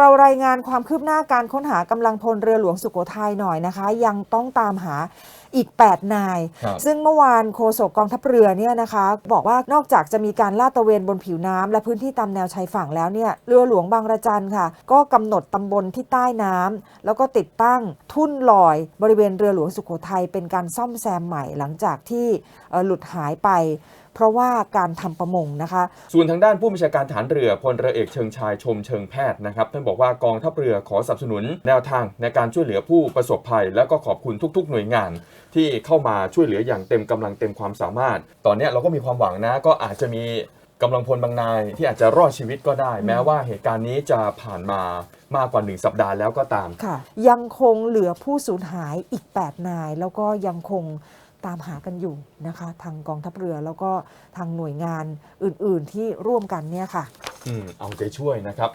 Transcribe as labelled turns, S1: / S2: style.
S1: เรารายงานความคืบหน้าการค้นหากำลังพลเรือหลวงสุโขทัยหน่อยนะคะ ยังต้องตามหาอีก 8 นาย
S2: ครับ
S1: ซึ่งเมื่อวานโฆษกกองทัพเรือเนี่ยนะคะ บอกว่านอกจากจะมีการลาดตระเวนบนผิวน้ำและพื้นที่ตามแนวชายฝั่งแล้วเนี่ยเรือหลวงบางระจันค่ะ ก็กำหนดตำบลที่ใต้น้ำแล้วก็ติดตั้งทุ่นลอยบริเวณเรือหลวงสุโขทัยเป็นการซ่อมแซมใหม่หลังจากที่เอ่อหลุดหายไป เพราะว่าการทำประมงนะคะ
S2: ส่วนทางด้านผู้บัญชาการฐานเรือพลเรือเอกเชิงชายชมเชิงแพทย์นะครับท่านบอกว่ากองทัพเรือขอสนับสนุนแนวทางในการช่วยเหลือผู้ประสบภัย และก็ขอบคุณทุก ๆ หน่วยงาน ที่เข้ามาช่วยเหลืออย่างเต็มกำลังเต็มความสามารถ ตอนเนี้ยเราก็มีความหวังนะ ก็อาจจะมีกำลังพลบางนายที่อาจจะรอดชีวิตก็ได้ แม้ว่าเหตุการณ์นี้จะผ่านมามากกว่าหนึ่งสัปดาห์แล้วก็ตาม
S1: ค่ะ ยังคงเหลือผู้สูญหายอีก 8 นาย แล้วก็ยังคงตามหากันอยู่นะคะ ทางกองทัพเรือแล้วก็ทางหน่วยงานอื่น ๆ ที่ร่วมกันเนี่ยค่ะ
S2: อืมเอาใจช่วยนะครับ